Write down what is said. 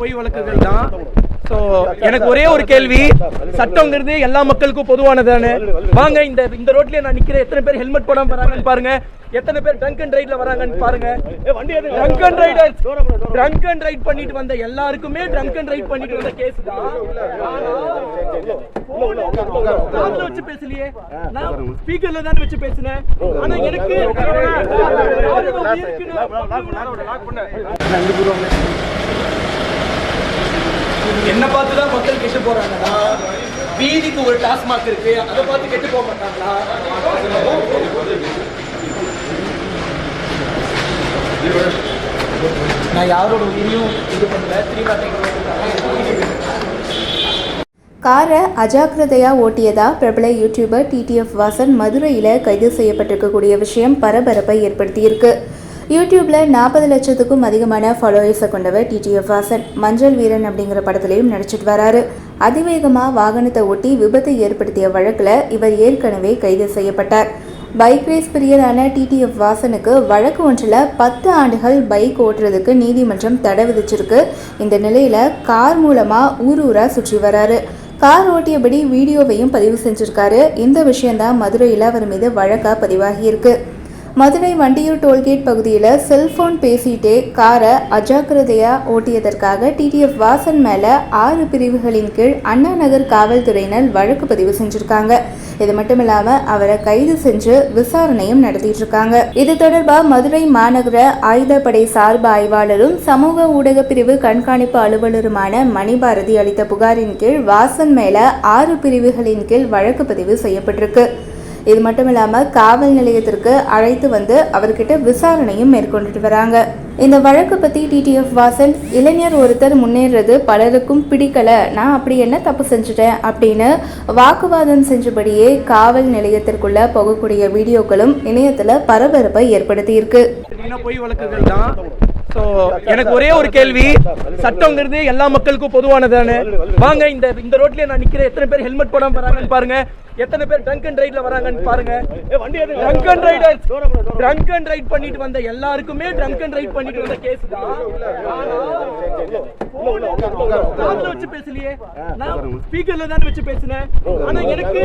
பொய் வழக்குகள் தான். ஸோ எனக்கு ஒரே ஒரு கேள்வி. சட்டங்கிறது எல்லா மக்களுக்கும் பொதுவானதானே? வாங்க இந்த இந்த ரோட்லயே நான் நிக்கிறேன். எத்தனை பேர் ஹெல்மெட் போடாம வராங்கன்னு பாருங்க. எத்தனை பேர் ட்ரங்க் அண்ட் ரைட்ல வராங்கன்னு பாருங்க. Drunk and rider drunk and ride பண்ணிட்டு வந்த எல்லாருக்குமே ட்ரங்க் அண்ட் ரைட் பண்ணிட்டு வந்த கேஸ் தான். வச்சு பேசலையே. நான் ஸ்பீக்கர்ல தான் வச்சு பேசினேன். ஆனா எனக்கு என்ன பார்த்து தான் மக்கள் கெட்டு போறாங்கன்னா வீதிக்கு ஒரு டாஸ்மாக் இருக்கு அதை பார்த்து கெட்டு போக மாட்டாங்களா? நான் யாரோட உயிரியும் இது பண்ணல திரும்ப காரை அஜாக்கிரதையாக ஓட்டியதா பிரபல யூடியூபர் டிடிஎஃப் வாசன் மதுரையில் கைது செய்யப்பட்டிருக்கக்கூடிய விஷயம் பரபரப்பை ஏற்படுத்தியிருக்கு. யூடியூப்பில் நாற்பது லட்சத்துக்கும் அதிகமான ஃபாலோவர்ஸை கொண்டவர் டிடிஎஃப் வாசன் மஞ்சள் வீரன் அப்படிங்கிற படத்துலையும் நடிச்சிட்டு வராரு. அதிவேகமாக வாகனத்தை ஓட்டி விபத்தை ஏற்படுத்திய வழக்கில் இவர் ஏற்கனவே கைது செய்யப்பட்டார். பைக் ரேஸ் பிரியரான டிடிஎஃப் வாசனுக்கு வழக்கு ஒன்றில் பத்து ஆண்டுகள் பைக் ஓட்டுறதுக்கு நீதிமன்றம் தடை விதிச்சிருக்கு. இந்த நிலையில் கார் மூலமாக ஊர் ஊராக சுற்றி வராரு. கார் ஓட்டியபடி வீடியோவையும் பதிவு செஞ்சிருக்காரு. இந்த விஷயம்தான் மதுரையில் அவர் மீது வழக்காக பதிவாகியிருக்கு மதுரை வண்டியூர் டோல்கேட் பகுதியில் செல்போன் பேசிட்டே காரை அஜாக்கிரதையாக ஓட்டியதற்காக டிடிஎஃப் வாசன் மேலே ஆறு பிரிவுகளின் கீழ் அண்ணா நகர் காவல்துறையினர் வழக்கு பதிவு செஞ்சுருக்காங்க. இது மட்டும் இல்லாமல் அவரை கைது செஞ்சு விசாரணையும் நடத்திட்டு இருக்காங்க. இது தொடர்பாக மதுரை மாநகர ஆயுதப்படை சார்பு ஆய்வாளரும் சமூக ஊடக பிரிவு கண்காணிப்பு அலுவலருமான மணிபாரதி அளித்த புகாரின் கீழ் வாசன் மேல ஆறு பிரிவுகளின் கீழ் வழக்கு பதிவு செய்யப்பட்டிருக்கு. இது மட்டும் இல்லாமல் காவல் நிலையத்திற்கு அழைத்து வந்து அவர்கிட்ட விசாரணையும் மேற்கொண்டுட்டு வராங்க. இந்த வழக்கு பற்றி டிடிஎஃப் வாசன் இளைஞர் ஒருத்தர் முன்னேறது பலருக்கும் பிடிக்கல. நான் அப்படி என்ன தப்பு செஞ்சுட்டேன்? அப்படின்னு வாக்குவாதம் செஞ்சபடியே காவல் நிலையத்திற்குள்ள போகக்கூடிய வீடியோக்களும் இணையத்தில் பரபரப்பை ஏற்படுத்தியிருக்கு. இருக்கு பொய் வழக்குகள் தான். ஸோ எனக்கு ஒரே ஒரு கேள்வி சட்டங்கிறது எல்லா மக்களுக்கும் பொதுவானதானே வாங்க இந்த இந்த ரோட்லயே நான் நிக்கிறேன் எத்தனை பேர் ஹெல்மெட் போடாம வராங்கன்னு பாருங்க எத்தனை பேர் ட்ரங்க் அண்ட் ரைட்ல வராங்கன்னு பாருங்க drunk and rider drunk and ride பண்ணிட்டு வந்த எல்லாருக்குமே ட்ரங்க் அண்ட் ரைட் பண்ணிட்டு வந்த கேஸ் தான் காதுல வச்சு பேசலையே நான் ஸ்பீக்கர்ல தான் வச்சு பேசினேன் ஆனா எனக்கு